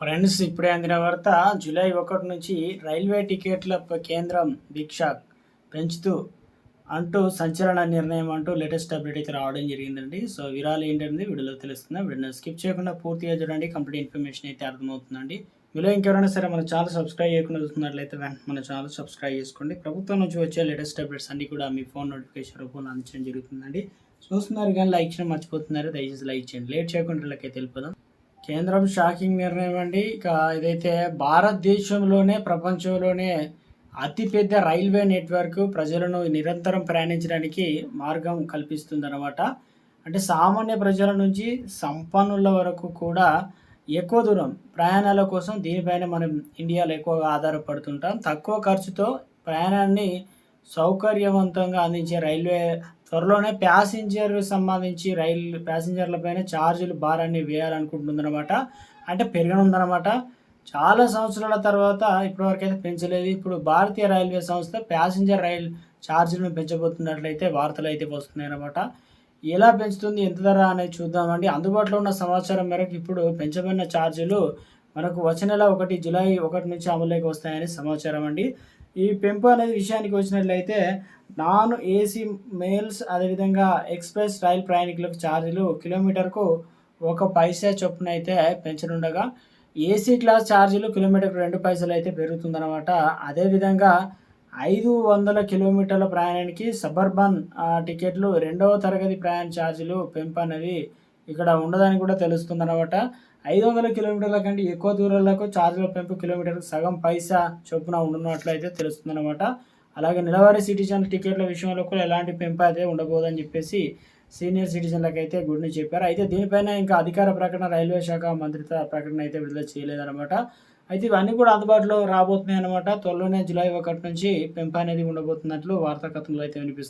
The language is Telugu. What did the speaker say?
ఫ్రెండ్స్ ఇప్పుడే అందిన వార్త జూలై ఒకటి నుంచి రైల్వే టికెట్ల కేంద్రం దీక్ష పెంచుతూ అంటూ సంచలన నిర్ణయం అంటూ లేటెస్ట్ అప్డేట్ అయితే రావడం జరిగిందండి. సో వివరాలు ఏంటంటే వీడియోలో తెలుస్తుంది? వీడియో స్కిప్ చేయకుండా పూర్తిగా చూడండి. కంప్లీట్ ఇన్ఫర్మేషన్ అయితే అర్థమవుతుందండి. మీలో ఇంకెవరైనా సరే మన ఛానల్ సబ్స్క్రైబ్ చేయకుండా చూస్తున్నట్లయితే మన ఛానల్ సబ్స్క్రైబ్ చేసుకోండి. ప్రభుత్వం నుంచి వచ్చే లేటెస్ట్ అప్డేట్స్ అన్ని కూడా మీ ఫోన్ నోటిఫికేషన్ రూపంలో అందించడం జరుగుతుందండి. చూస్తున్నారు కానీ లైక్ చేయడం మర్చిపోతున్నారు. దయచేసి లైక్ చేయండి. లేట్ చేయకుండా వీళ్ళకైతే తెలిపదాం కేంద్రం షాకింగ్ నిర్ణయం అండి. ఇక ఇదైతే భారతదేశంలోనే ప్రపంచంలోనే అతిపెద్ద రైల్వే నెట్వర్క్ ప్రజలను నిరంతరం ప్రయాణించడానికి మార్గం కల్పిస్తుందన్నమాట. అంటే సామాన్య ప్రజల నుంచి సంపన్నుల వరకు కూడా ఎక్కువ దూరం ప్రయాణాల కోసం దీనిపైన మనం ఇండియాలో ఎక్కువగా ఆధారపడుతుంటాం. తక్కువ ఖర్చుతో ప్రయాణాన్ని సౌకర్యవంతంగా అందించే రైల్వే త్వరలోనే ప్యాసింజర్ సంబంధించి రైలు ప్యాసింజర్లపైన ఛార్జీలు భారాన్ని వేయాలనుకుంటుందన్నమాట. అంటే పెరగనుందన్నమాట. చాలా సంవత్సరాల తర్వాత ఇప్పటివరకు అయితే పెంచలేదు. ఇప్పుడు భారతీయ రైల్వే సంస్థ ప్యాసింజర్ రైల్ ఛార్జీలను పెంచబోతున్నట్లయితే వార్తలు అయితే వస్తున్నాయి అన్నమాట ఎలా పెంచుతుంది ఎంత ధర అనేది చూద్దామండి. అందుబాటులో ఉన్న సమాచారం మేరకు ఇప్పుడు పెంచబడిన ఛార్జీలు మనకు వచ్చే నెల ఒకటి జూలై ఒకటి నుంచి అమలులోకి వస్తాయని సమాచారం అండి. ఈ పెంపు అనేది విషయానికి వచ్చినట్లయితే నాన్ ఏసీ మెయిల్స్ అదేవిధంగా ఎక్స్ప్రెస్ రైల్ ప్రయాణికులకు ఛార్జీలు కిలోమీటర్కు ఒక పైసా చొప్పున అయితే పెంచనుండగా ఏసీ క్లాస్ ఛార్జీలు కిలోమీటర్కు రెండు పైసలు అయితే పెరుగుతుందన్నమాట. అదేవిధంగా ఐదు వందల కిలోమీటర్ల ప్రయాణానికి సబర్బన్ టికెట్లు రెండవ తరగతి ప్రయాణ ఛార్జీలు పెంపు అనేది ఇక్కడ ఉండదని కూడా తెలుస్తుంది అనమాట ఐదు వందల కిలోమీటర్ల కంటే ఎక్కువ దూరాలకు ఛార్జీల పెంపు కిలోమీటర్కు సగం పైసా చొప్పున ఉండనట్లయితే తెలుస్తుందన్నమాట. అలాగే నెలవారీ సిటిజన్ టికెట్ల విషయంలో కూడా ఎలాంటి పెంపు అయితే ఉండబోదని చెప్పేసి సీనియర్ సిటిజన్లకు అయితే గుడ్ న్యూస్ చెప్పారు. అయితే దీనిపైన ఇంకా అధికార ప్రకటన రైల్వే శాఖ మంత్రిత్వ ప్రకటన అయితే విడుదల చేయలేదన్నమాట. అయితే ఇవన్నీ కూడా అందుబాటులో రాబోతున్నాయి అనమాట త్వరలోనే జూలై ఒకటి నుంచి పెంపు అనేది ఉండబోతున్నట్లు వార్తాకథనంలో అయితే వినిపిస్తుంది